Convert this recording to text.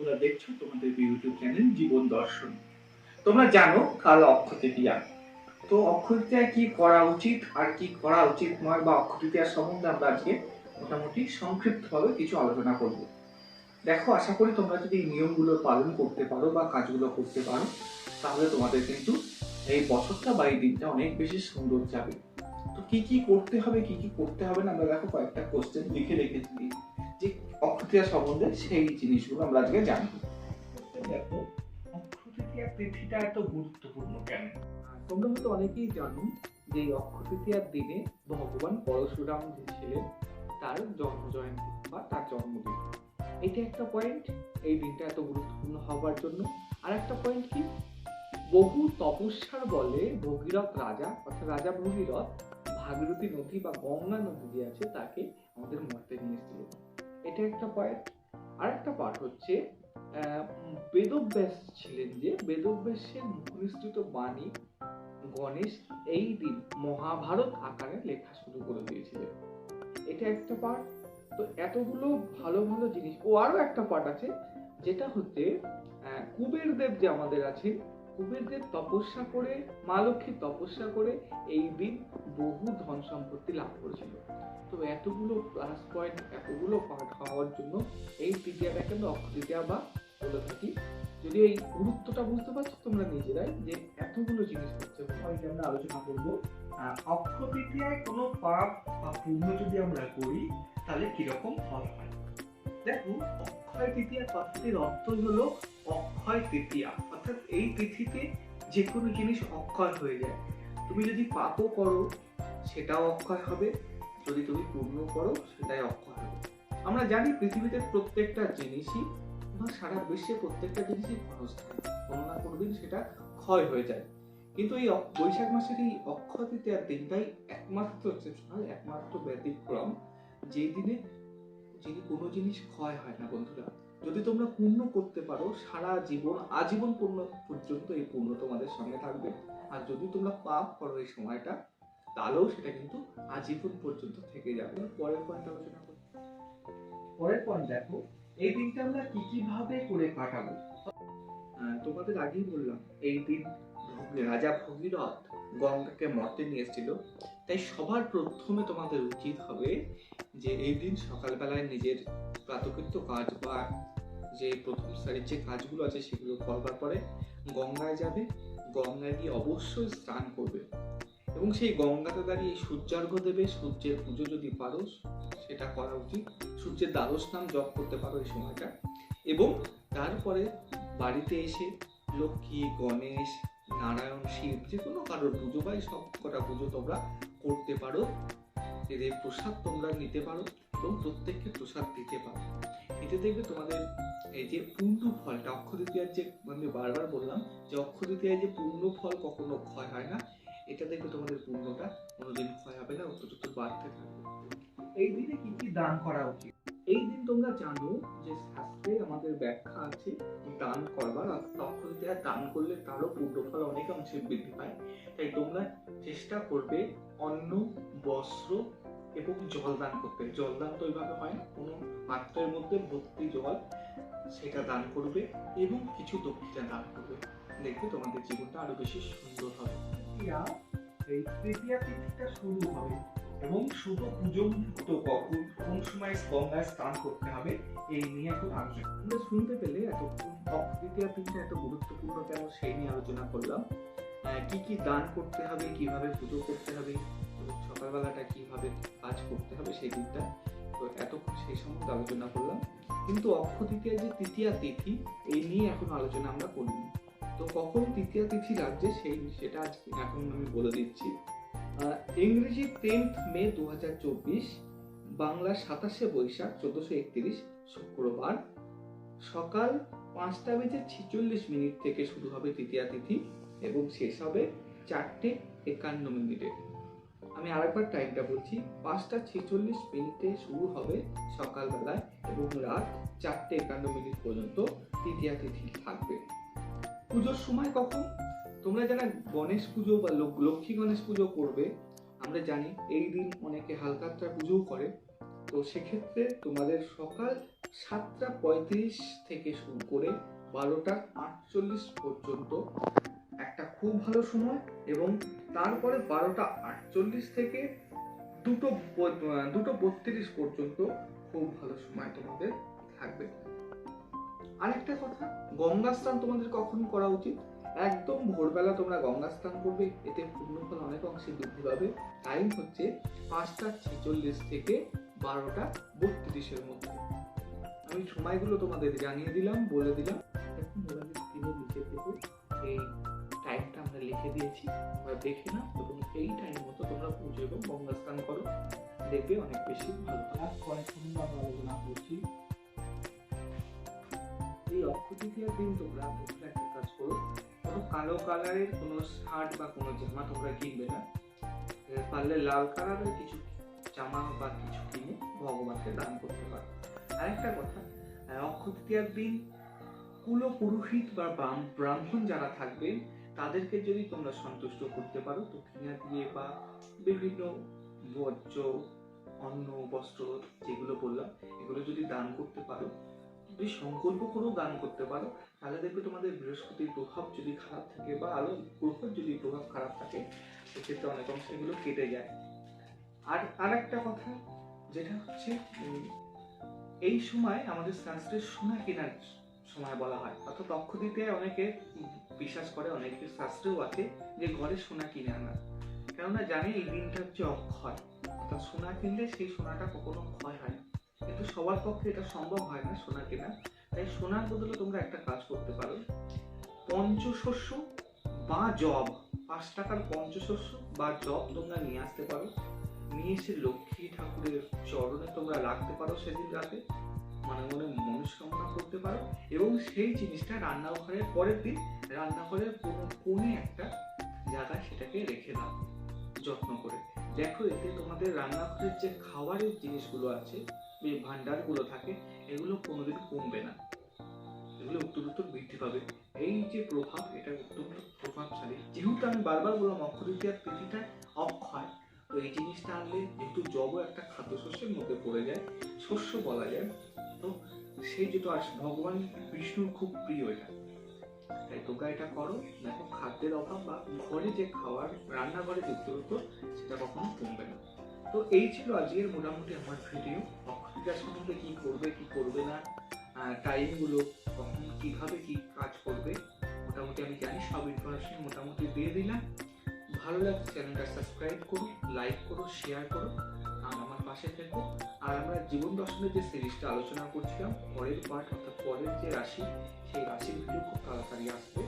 তোমরা দেখছ তোমাদের ইউটিউব চ্যানেল জীবন দর্শন। তোমরা জানো কাল অক্ষয় তৃতীয়া। তো অক্ষয় তৃতীয়া কি করা উচিত আর কি করা উচিত নয় বা অক্ষয় তৃতীয়ার সম্বন্ধে আমরা আজকে মোটামুটি সংক্ষিপ্তভাবে কিছু আলোচনা করব। দেখো, আশা করি তোমরা যদি এই নিয়মগুলো পালন করতে পারো বা কাজগুলো করতে পারো, তাহলে তোমাদের কিন্তু এই বছরটা বা এই দিনটা অনেক বেশি সুন্দর যাবে। তো কি কি করতে হবে, কি কি করতে হবে না? আমরা দেখো কয়েকটা কোশ্চেন লিখে রেখেছি। অক্ষতৃতীয়া সম্বন্ধে সেই জিনিসগুলো আমরা আজকে জানব। দেখো অক্ষতৃতীয়া তিথিটা এত গুরুত্বপূর্ণ কেন? তোমরা হয়তো অনেকেই জানো যে এই অক্ষতৃতীয়ার দিনে ভগবান পরশুরাম যে ছিলেন তার জন্ম জয়ন্তী বা তার জন্মদিন। এটা একটা পয়েন্ট এই দিনটা এত গুরুত্বপূর্ণ হওয়ার জন্য। আর একটা পয়েন্ট কি? বহু তপস্যার বলে ভগীরথ রাজা অর্থাৎ রাজা ভগীরথ ভাগীরথী নদী বা গঙ্গা নদী যে আছে তাকে আমাদের মর্তে নিয়ে এসেছিল এটা একটা পয়েন্ট আর একটা পার্ট হচ্ছে বেদব্যাস ছিলেন যে, বেদব্যাসের মুখনিসৃত বাণী গণেশ এই দিন মহাভারত আকারে লেখা শুরু করে দিয়েছিলেন। এটা একটা পার্ট তো এতগুলো ভালো ভালো জিনিস। ও আরও একটা পার্ট আছে, যেটা হচ্ছে কুবের দেব যে আমাদের আছেন কুবের দেব তপস্যা করে, মা লক্ষ্মী তপস্যা করে এই দিন বহু ধন সম্পত্তি লাভ করেছিল। তো এতগুলো প্লাস পয়েন্ট এতগুলো পার্ট হওয়ার জন্য এই তৃতীয়াটাকে আমরা অক্ষয় তৃতীয়া বা বলে থাকি যদি এই গুরুত্বটা বুঝতে পারছ তোমরা নিজেরাই যে এতগুলো জিনিস হচ্ছে সবাইকে আমরা আলোচনা করব। আহ, অক্ষয় তৃতীয়ায় কোনো পাপ বা পুণ্য যদি আমরা করি তাহলে কীরকম ফল হয়? দেখো অক্ষয় তৃতীয়া কথাটির অর্থই হলো অক্ষয় তৃতীয়া অর্থাৎ এই তিথিতে যে কোনো জিনিস অক্ষয় হয়ে যায়। তুমি যদি পাপও করো সেটাও অক্ষয় হবে। যদি তুমি পূর্ণ করো, সেটাই অক্ষয় হবে। আমরা জানি পৃথিবীতে প্রত্যেকটা জিনিসই বা সারা বিশ্বে প্রত্যেকটা জিনিসই ক্ষণস্থায়ী কোনো না কোনো দিন সেটা ক্ষয় হয়ে যায়। কিন্তু এই বৈশাখ মাসের এই অক্ষয় তৃতীয়ার দিনটাই একমাত্র এক্সেপশনাল একমাত্র ব্যতিক্রম। যে দিনে যিনি কোনো জিনিস ক্ষয় হয় না বন্ধুরা। যদি তোমরা পূর্ণ করতে পারো, সারা জীবন, আজীবন পূর্ণ পর্যন্ত এই পূর্ণ তোমাদের সঙ্গে থাকবে। আর যদি তোমরা পাপ করো এই সময়টা তাহলেও সেটা কিন্তু আজীবন পর্যন্ত থেকে যাবে। পরের পয়েন্ট আলোচনা করি। পরের পয়েন্ট দেখো এই দিনটা আমরা কি কি ভাবে করে কাটাবো? তোমাদের আগেই বললাম এই দিন রাজা ভগীরথ গঙ্গাকে মর্তে নিয়ে এসেছিল। তাই সবার প্রথমে তোমাদের উচিত হবে যে এই দিন সকালবেলায় নিজের প্রাতকৃত্য কাজ বা যে প্রথম সারির যে কাজগুলো আছে সেগুলো করবার পরে গঙ্গায় যাবে। গঙ্গায় গিয়ে অবশ্যই স্নান করবে। এবং সেই গঙ্গাতে দাঁড়িয়ে সূর্যার্ঘ্য দেবে, সূর্যের পুজো যদি পারো সেটা করা উচিত। সূর্যের দ্বাদশ নাম জপ করতে পারো এই সময়টা। এবং তারপরে বাড়িতে এসে লক্ষ্মী, গণেশ, নারায়ণ, শিব যে কোনো কারোর পুজো বা সব কটা পুজো তোমরা করতে পারো। এদের প্রসাদ তোমরা নিতে পারো এবং প্রত্যেককে প্রসাদ দিতে পারো। এতে দেখবে তোমাদের এই যে পূর্ণ ফলটা, অক্ষয় তৃতীয়ার যে আমি বারবার বললাম যে অক্ষয় তৃতীয়ায় যে পূর্ণ ফল কখনো ক্ষয় হয় না এটা দেখবে তোমাদের পূর্ণটা কোনোদিন ক্ষয় হবে না অত্যন্ত বাড়তে থাকবে। এই দিনে কি কি দান করা উচিত? এই দিন তোমরা জানো যে শাস্ত্রে আমাদের ব্যাখ্যা আছে দান করবার অক্ষয় তৃতীয়া দান করলে তারও পূর্ণফল অনেক অংশে বৃদ্ধি পায়। তাই তোমরা চেষ্টা করবে অন্ন বস্ত্র এবং জল দান করতে। জল দান তো ওইভাবে হয় না কোনো পাত্রের মধ্যে ভর্তি জল সেটা দান করবে এবং কিছু দক্ষিণা দান করবে। দেখবে তোমাদের জীবনটা আরও বেশি সুন্দর হবে। এই তৃতীয়া তিথিটা শুরু হবে এবং শুভ পুজো মুহূর্ত কখন কোন সময় গঙ্গায় স্নান করতে হবে এই নিয়ে একটু আলোচনা। আমরা শুনতে পেলে এতক্ষণ অক্ষয় তৃতীয়া দিনটা এত গুরুত্বপূর্ণ কেন সেই নিয়ে আলোচনা করলাম। কি কি দান করতে হবে কীভাবে পুজো করতে হবে এবং সকালবেলাটা কীভাবে কাজ করতে হবে সেই দিনটা তো এতক্ষণ সেই সম্বন্ধে আলোচনা করলাম। কিন্তু অক্ষয় তৃতীয়া যে তৃতীয়া তিথি এই নিয়ে এখন আলোচনা আমরা করিনি। তো কখন তৃতীয়া তিথি লাগছে সেই সেটা আজকে এখন আমি বলে দিচ্ছি। ইংরেজি টেন্থ মে দু হাজার চব্বিশ, বাংলা সাতাশে বৈশাখ চোদ্দশো একত্রিশ, শুক্রবার। সকাল পাঁচটা বেজে ছেচল্লিশ মিনিট থেকে শুরু হবে তৃতীয়া তিথি এবং শেষ হবে চারটে একান্ন মিনিটে। আমি আরেকবার টাইমটা বলছি, পাঁচটা ছেচল্লিশ মিনিটে শুরু হবে সকালবেলায় এবং রাত চারটে একান্ন মিনিট পর্যন্ত তৃতীয়া তিথি থাকবে। পুজোর সময় কখন? তোমরা যারা গণেশ পুজো বা লক্ষ্মী গণেশ পুজো করবে, আমরা জানি এই দিন অনেকে হালকাত্রা পুজোও করে। তো সেক্ষেত্রে তোমাদের সকাল সাতটা পঁয়ত্রিশ থেকে শুরু করে বারোটা আটচল্লিশ পর্যন্ত একটা খুব ভালো সময় এবং তারপরে বারোটা আটচল্লিশ থেকে দুটো দুটো বত্রিশ পর্যন্ত খুব ভালো সময় তোমাদের থাকবে। আরেকটা কথা, গঙ্গা স্নান তোমাদের কখন করা উচিত? একদম ভোরবেলা তোমরা গঙ্গা স্নান করবে, এতে পুণ্যফল অনেক অংশে বৃদ্ধি পাবে। টাইম হচ্ছে পাঁচটা ছেচল্লিশ থেকে বারোটা বত্রিশের মধ্যে। আমি সময়গুলো তোমাদের জানিয়ে দিলাম, বলে দিলাম। এখন মোবাইলের স্ক্রিনে লিখে দেবো এই টাইমটা আমরা লিখে দিয়েছি। আমরা দেখে না এবং এই টাইম মতো তোমরা পুজো এবং গঙ্গা স্নান করো। দেখবে অনেক বেশি ভালো। আর পরে আমরা আলোচনা করছি অক্ষয় তৃতীয়ার দিন তোমরা একটা কাজ করো কোনো কালো কালারের কোনো শার্ট বা কোনো জামা তোমরা কিনবে না পারলে লাল কালারের কিছু জামা বা কিছু কিনে ভগবানকে দান করতে পারো কথা তৃতীয়ার দিন কুলো পুরোহিত বা ব্রাহ্মণ যারা থাকবেন তাদেরকে যদি তোমরা সন্তুষ্ট করতে পারো দক্ষিণা দিয়ে বা বিভিন্ন বর্জ্য অন্ন বস্ত্র যেগুলো বললাম এগুলো যদি দান করতে পারো যদি সংকল্প করেও দান করতে পারো। তাহলে দেখবে তোমাদের বৃহস্পতির প্রভাব যদি খারাপ থাকে বা আলো গ্রহের যদি প্রভাব খারাপ থাকে, সেক্ষেত্রে অনেক অংশ এগুলো কেটে যায়। আর আর একটা কথা, যেটা হচ্ছে এই সময় আমাদের শাস্ত্রে সোনা কেনার সময় বলা হয়। অর্থাৎ অক্ষ দিতে অনেকে বিশ্বাস করে অনেকে শাস্ত্রেও আছে যে ঘরে সোনা কিনে আনা। কেননা জানে এই দিনটা হচ্ছে অক্ষয়। অর্থাৎ সোনা কিনলে সেই সোনাটা কখনো ক্ষয় হয় না। কিন্তু সবার পক্ষে এটা সম্ভব হয় না সোনা কেনা। তাই সোনার বদলে তোমরা একটা কাজ করতে পারো। পঞ্চশস্য বা জব, পাঁচ টাকার পঞ্চশস্য বা জব তোমরা নিয়ে আসতে পারো। নিয়ে এসে লক্ষ্মী ঠাকুরের চরণে তোমরা রাখতে পারো সেদিন রাতে। মনে মনে মনস্কামনা করতে পারো। এবং সেই জিনিসটা রান্নাঘরের পরের দিন রান্নাঘরের কোনো কোণে একটা জায়গায় সেটাকে রেখে দাও, যত্ন করে। দেখো এতে তোমাদের রান্নাঘরের যে খাবারের জিনিসগুলো আছে যে ভান্ডারগুলো থাকে, এগুলো কোনোদিন কমবে না। এগুলো উত্তর উত্তর বৃদ্ধি পাবে। এই যে প্রভাব, এটা অত্যন্ত প্রভাবশালী যেহেতু আমি বারবার বললাম অক্ষরীতিয়ার তিথিটা অক্ষয়, তো এই জিনিসটা আনলে যেহেতু জব একটা খাদ্যশস্যের মধ্যে পড়ে যায়, শস্য বলা যায়, তো সেই যেটা আছে ভগবান বিষ্ণুর খুব প্রিয় এটা। তাই তোমরা এটা করো। দেখো, খাদ্যের অভাব বা ঘরে যে খাবার রান্নাঘরে যে উত্তর সেটা কখনো কমবে না। তো এই ছিল আজকের মোটামুটি আমার ভিডিও অক্ষরিকার সম্বন্ধে কি করবে কি করবে না টাইমগুলো কখন কীভাবে কি কাজ করবে, মোটামুটি আমি জানি, সব ইনফরমেশন মোটামুটি দিয়ে দিলাম। ভালো লাগছে চ্যানেলটা সাবস্ক্রাইব করো লাইক করো শেয়ার করো, আর আমার পাশে থেকো। আর আমরা জীবন দর্শনের যে সিরিজটা আলোচনা করছিলাম, পরের পার্ট অর্থাৎ পরের যে রাশি, সেই রাশির ভিডিও খুব তাড়াতাড়ি আসবে